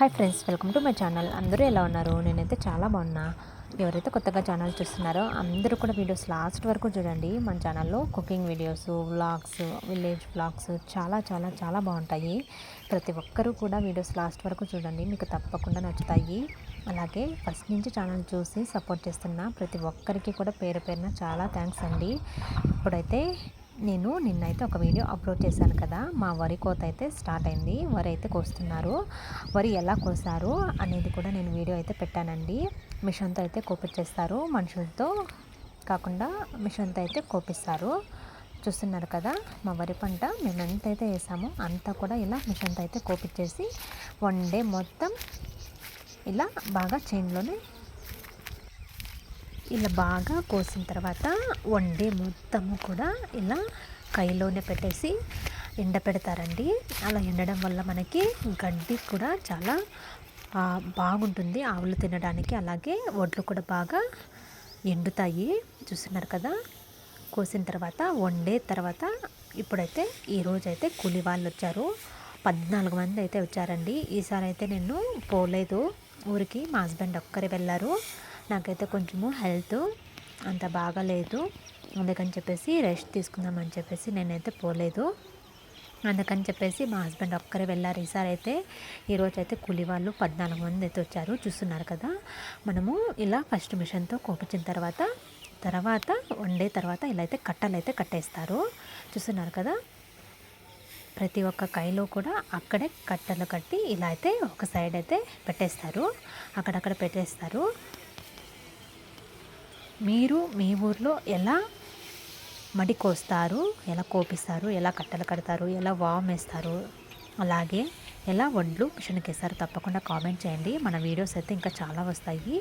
Hi friends welcome to my channel అందరూ ఎలా ఉన్నారు? నేనైతే చాలా బాగున్నా. ఎవరైతే కొత్తగా ఛానల్ చూస్తున్నారో అందరూ కూడా వీడియోస్ లాస్ట్ వరకు చూడండి. మన ఛానల్లో cooking videos vlogs village vlogs చాలా చాలా చాలా బాగుంటాయి. ప్రతి ఒక్కరూ కూడా వీడియోస్ లాస్ట్ వరకు చూడండి. మీకు తప్పకుండా నచ్చుతాయి. అలాగే ఫస్ట్ నుంచి ఛానల్ చూసి సపోర్ట్ చేస్తున్న ప్రతి ఒక్కరికి కూడా పేరు పేరున చాలా థ్యాంక్స్ అండి. ఇప్పుడైతే నేను నిన్నైతే ఒక వీడియో అప్లోడ్ చేశాను కదా మా వరి కోత అయితే స్టార్ట్ అయింది వరి అయితే కోస్తున్నారు. వరి ఎలా కోసారు అనేది కూడా నేను వీడియో అయితే పెట్టానండి. మిషన్తో అయితే కోపించేస్తారు మనుషులతో కాకుండా మిషన్తో అయితే కోపిస్తారు. చూస్తున్నారు కదా మా వరి పంట మేము ఎంతైతే వేసామో అంతా కూడా ఇలా మిషన్తో అయితే కోపించేసి వన్ డే మొత్తం ఇలా బాగా చైన్లోనే ఇలా బాగా కోసిన తర్వాత వన్ డే మొత్తము కూడా ఇలా కైలోనే పెట్టేసి ఎండ పెడతారండి. అలా ఎండడం వల్ల మనకి గడ్డి కూడా చాలా బాగుంటుంది ఆవులు తినడానికి. అలాగే వడ్లు కూడా బాగా ఎండుతాయి. చూస్తున్నారు కదా? కోసిన తర్వాత వండే తర్వాత ఇప్పుడైతే ఈరోజు అయితే కూలి వాళ్ళు వచ్చారు. పద్నాలుగు మంది అయితే వచ్చారండి. ఈసారి అయితే నేను పోలేదు. ఊరికి మా హస్బెండ్ ఒక్కరే వెళ్ళారు. నాకైతే కొంచెము హెల్త్ అంత బాగాలేదు. అందుకని చెప్పేసి రెస్ట్ తీసుకుందామని చెప్పేసి నేనైతే పోలేదు. అందుకని చెప్పేసి మా హస్బెండ్ ఒక్కరే వెళ్ళారు. ఈసారి అయితే ఈరోజు అయితే కూలి వాళ్ళు పద్నాలుగు మంది అయితే వచ్చారు. చూస్తున్నారు కదా? మనము ఇలా ఫస్ట్ మిషన్తో కోపించిన తర్వాత తర్వాత వన్ డే తర్వాత ఇలా అయితే కట్టలు అయితే కట్టేస్తారు. చూస్తున్నారు కదా? ప్రతి ఒక్క కైలో కూడా అక్కడే కట్టలు కట్టి ఇలా అయితే ఒక సైడ్ అయితే పెట్టేస్తారు. అక్కడక్కడ పెట్టేస్తారు. మీరు మీ ఊర్లో ఎలా మడి కోస్తారు ఎలా కోపిస్తారు ఎలా కట్టలు కడతారు ఎలా వామ్ వేస్తారు అలాగే ఎలా వడ్లు మిషన్కి వేస్తారు తప్పకుండా కామెంట్ చేయండి. మన వీడియోస్ అయితే ఇంకా చాలా వస్తాయి.